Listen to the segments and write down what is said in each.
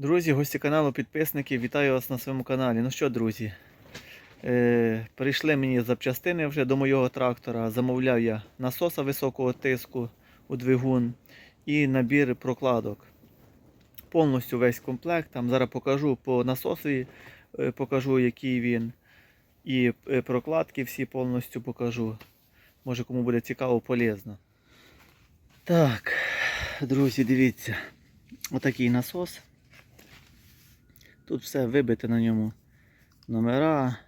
Друзі, гості каналу, підписники, вітаю вас на своєму каналі. Ну що, друзі, е, прийшли мені запчастини вже до моєго трактора. Замовляв я насоса високого тиску у двигун і набір прокладок. Повністю весь комплект. Там зараз покажу по насосові, е, покажу, який він. І е, прокладки всі повністю покажу. Може кому буде цікаво, полезно. Так, друзі, дивіться. Отакий насос. Тут все вибите на ньому номера.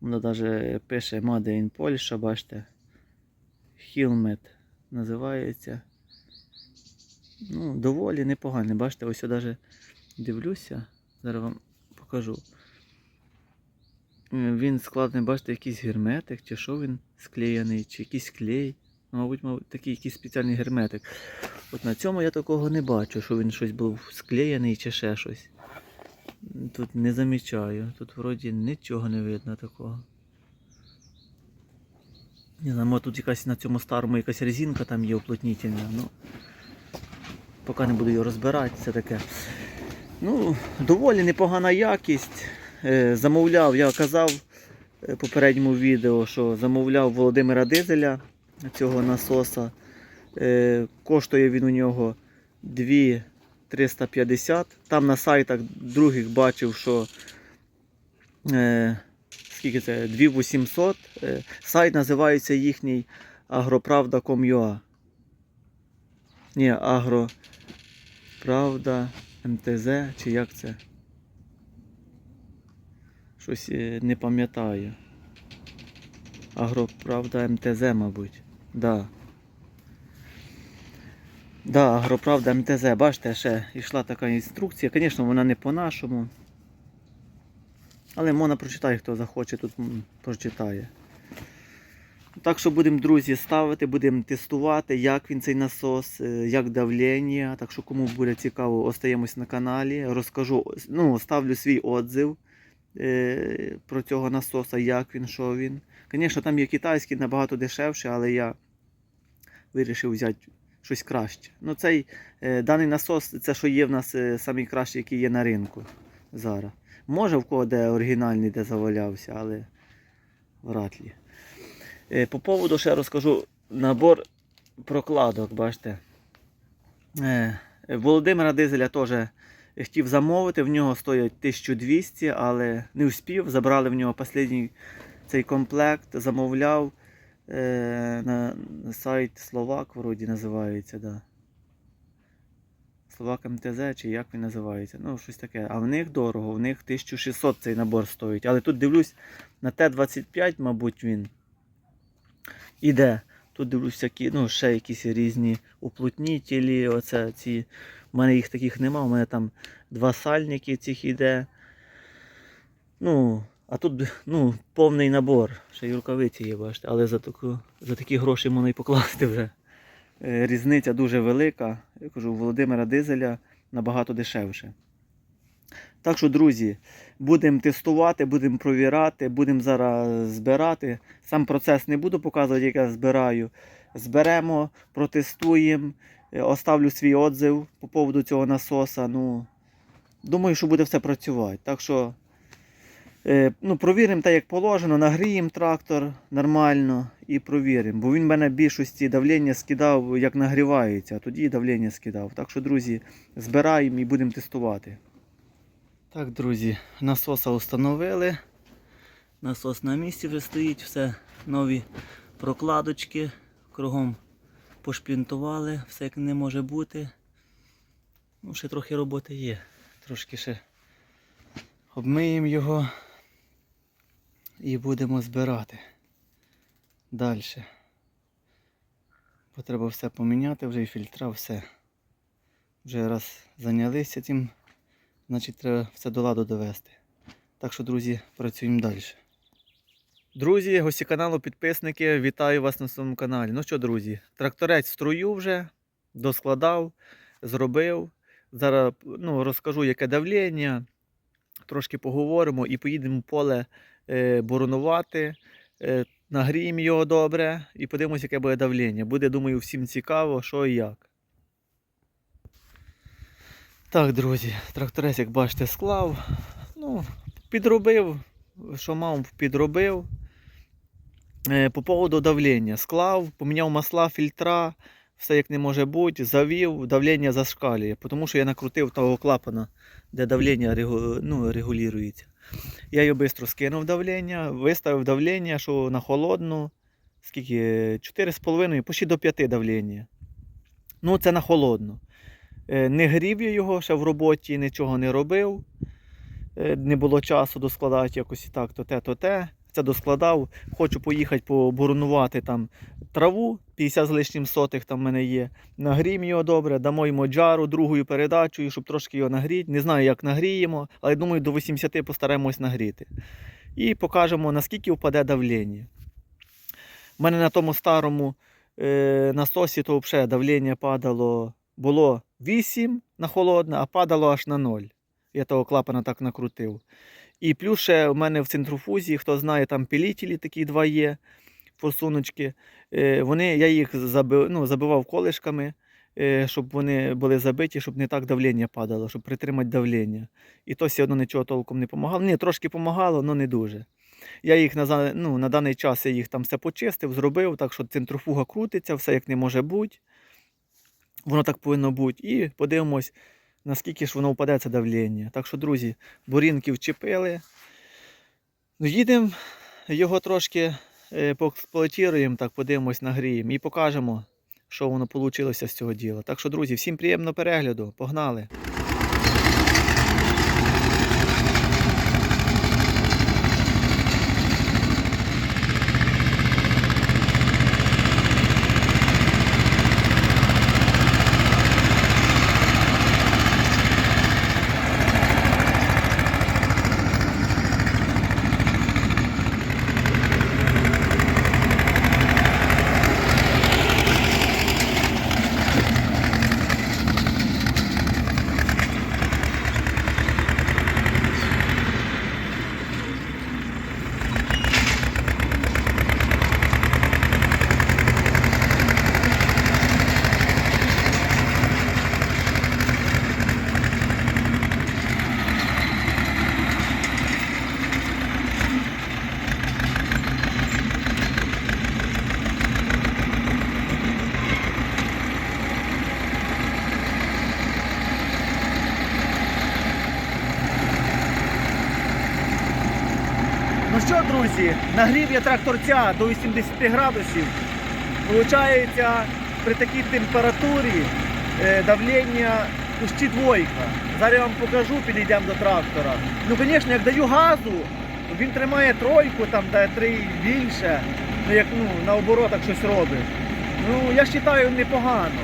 Воно навіть пише Made in Pольща, бачите. Хілмет називається. Ну, доволі непоганий. Бачите, ось я навіть дивлюся. Зараз вам покажу. Е, Він складений, бачите, якийсь герметик, чи що він склеєний, чи якийсь клей. Ну, Мабуть, мабуть, такий якийсь спеціальний герметик. От на цьому я такого не бачу, що він щось був склеєний чи ще щось. Тут не замічаю. Тут вроді нічого не видно такого. Не знаю, може тут якась на цьому старому якась резинка там є уплотнительна. Ну, поки не буду її розбирати, це таке. Ну, доволі непогана якість. Е, замовляв, я казав в попередньому відео, що замовляв Володимира Дизеля цього насоса. Е, коштує він у нього 2 350. Там на сайтах других бачив, що е, скільки це? 2800. Е, сайт називається їхній agropravda.com.ua. Ні, Агроправда МТЗ чи як це? Щось е, не пам'ятаю. Агроправда МТЗ, мабуть. Да. Да, Агроправда МТЗ, бачите, ще йшла така інструкція. Звісно, вона не по-нашому. Але можна прочитати, хто захоче, тут прочитає. Так що будемо, друзі, ставити, будемо тестувати, як він цей насос, е, як давлення. Так що кому буде цікаво, остаємось на каналі. Розкажу, ну, ставлю свій отзив е, про цього насоса, як він, що він. Звісно, там є китайський набагато дешевше, але я вирішив взяти щось краще. Ну, цей е, даний насос, це що є в нас е, самий кращий, який є на ринку зараз. Може в кого де оригінальний, де завалявся, але вряд ли. Е, по поводу ще розкажу набор прокладок, бачите. Е, Володимира Дизеля теж хотів замовити, в нього стоять 1200, але не успів. Забрали в нього останній цей комплект, замовляв е, на, сайт Словак, вроді називається, да. Словак МТЗ, чи як він називається. Ну, щось таке. А в них дорого, в них 1600 цей набор стоїть. Але тут дивлюсь на Т-25, мабуть, він іде. Тут дивлюсь всякі, ну, ще якісь різні уплотнітелі. Оце ці. У мене їх таких нема, у мене там два сальники цих іде. Ну, а тут ну, повний набор. Ще й рукавиці є, бачите, але за, таку, за такі гроші можна і покласти вже. Е, Різниця дуже велика. Я кажу, у Володимира Дизеля набагато дешевше. Так що, друзі, будемо тестувати, будемо провірати, будемо зараз збирати. Сам процес не буду показувати, як я збираю. Зберемо, протестуємо, е, оставлю свій отзив по поводу цього насоса. Ну, думаю, що буде все працювати. Так що ну, провіримо так, як положено, нагріємо трактор нормально і провіримо. Бо він в мене в більшості давлення скидав, як нагрівається, а тоді давлення скидав. Так що, друзі, збираємо і будемо тестувати. Так, друзі, насоса встановили. Насос на місці вже стоїть, все нові прокладочки. Кругом пошплінтували, все як не може бути. Ну, ще трохи роботи є. Трошки ще обмиємо його і будемо збирати далі. Бо треба все поміняти, вже і фільтра, все. Вже раз зайнялися цим, значить треба все до ладу довести. Так що, друзі, працюємо далі. Друзі, гості каналу, підписники, вітаю вас на своєму каналі. Ну що, друзі, тракторець струю вже, доскладав, зробив. Зараз ну, розкажу, яке давлення, трошки поговоримо і поїдемо в поле боронувати, е, нагріємо його добре і подивимося, яке буде давлення. Буде, думаю, всім цікаво, що і як. Так, друзі, тракторець, як бачите, склав. Ну, підробив, що мав, підробив. Е, По поводу давлення. Склав, поміняв масла, фільтра, все як не може бути, завів, давлення зашкалює, тому що я накрутив того клапана, де давлення ну, регулюється. Я її швидко скинув давлення, виставив давлення, що на холодну, скільки, 4,5, почти до 5 давлення. Ну, це на холодну. Е, Не грів я його ще в роботі, нічого не робив. Е, Не було часу доскладати якось так, то те, то те. Це доскладав. Хочу поїхати поборонувати там траву, 50 з лишнім сотих там в мене є. Нагріємо його добре, дамо йому джару другою передачею, щоб трошки його нагріти. Не знаю, як нагріємо, але думаю, до 80 постараємось нагріти. І покажемо, наскільки впаде давлення. У мене на тому старому е, насосі то взагалі давлення падало, було 8 на холодне, а падало аж на 0. Я того клапана так накрутив. І плюс ще у мене в центрофузі, хто знає, там пілітілі такі два є, форсуночки. Е, вони, я їх забив, ну, забивав колишками, е, щоб вони були забиті, щоб не так давлення падало, щоб притримати давлення. І то все одно нічого толком не допомагало. Ні, трошки допомагало, але не дуже. Я їх на, ну, на даний час я їх там все почистив, зробив, так що центрофуга крутиться, все як не може бути. Воно так повинно бути. І подивимось, наскільки ж воно впаде це давлення. Так що, друзі, бурінки вчепили. Ну, Їдемо, його трошки е, так подивимось, нагріємо і покажемо, що воно вийшло з цього діла. Так що, друзі, всім приємного перегляду. Погнали! Ну що, друзі, нагрів я тракторця до 80 градусів. Получається, при такій температурі е, давлення почти двойка. Зараз я вам покажу, підійдемо до трактора. Ну, звісно, як даю газу, він тримає тройку, там де три більше, ну як ну, на оборотах щось робить. Ну, я вважаю непогано.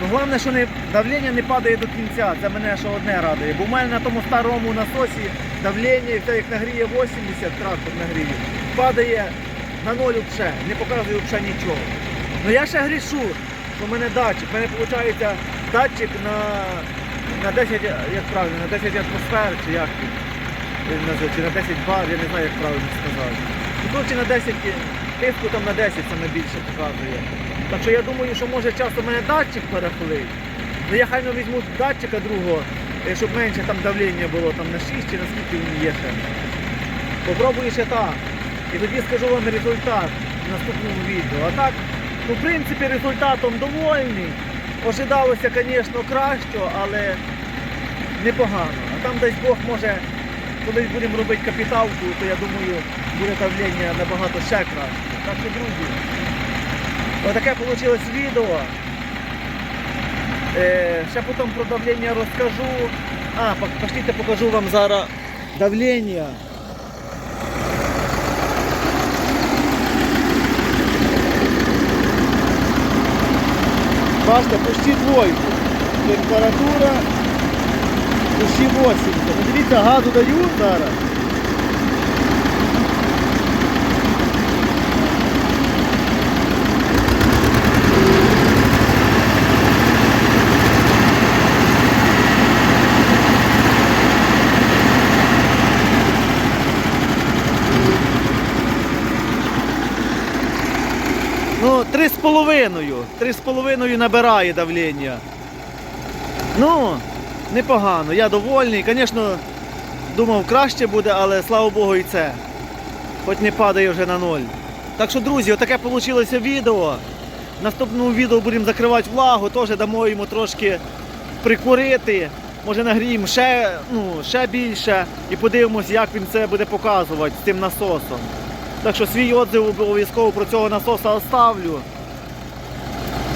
Ну, головне, що не, давлення не падає до кінця, це мене ще одне радує. Бо в мене на тому старому насосі давлення, і все як нагріє 80, трактор нагріє, падає на ноль взагалі, не показує взагалі нічого. Ну я ще грішу, що в мене датчик. У мене виходить датчик на, на 10, як правильно, на 10 атмосфер, чи як чи на 10 бар, я не знаю, як правильно сказати. Ну, коротше, на 10, тиску там на 10 саме більше показує. Так що я думаю, що може часто мене датчик перехилить. Ну я хай не візьму датчика другого, е, щоб менше там давлення було там на 6 чи на скільки він є ще. Попробую ще так. І тоді скажу вам результат в наступному відео. А так, ну в принципі результатом довольний. Ожидалося, звісно, кращого, але непогано. А там десь Бог може, коли будемо робити капіталку, то я думаю, буде давлення набагато ще краще. Так що, друзі, отаке вийшло відео. Е, ще потім про давлення розкажу. А, пошліть, покажу вам зараз давлення. Бачите, почти двойку. Температура почти 80. Ну, Дивіться, газу даю зараз. Ну, три з половиною. Три з половиною набирає давлення. Ну, непогано. Я довольний. Звісно, думав краще буде, але слава Богу і це. Хоч не падає вже на ноль. Так що, друзі, отаке вийшло відео. Наступному відео будемо закривати влагу, теж дамо йому трошки прикурити. Може нагріємо ще, ну, ще більше і подивимось, як він це буде показувати з тим насосом. Так що свій отзив обов'язково про цього насоса оставлю.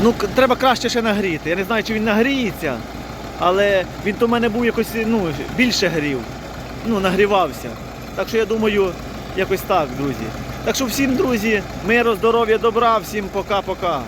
Ну, треба краще ще нагріти. Я не знаю, чи він нагріється, але він то в мене був якось ну, більше грів. Ну, нагрівався. Так що я думаю, якось так, друзі. Так що всім, друзі, миру, здоров'я, добра, всім пока-пока.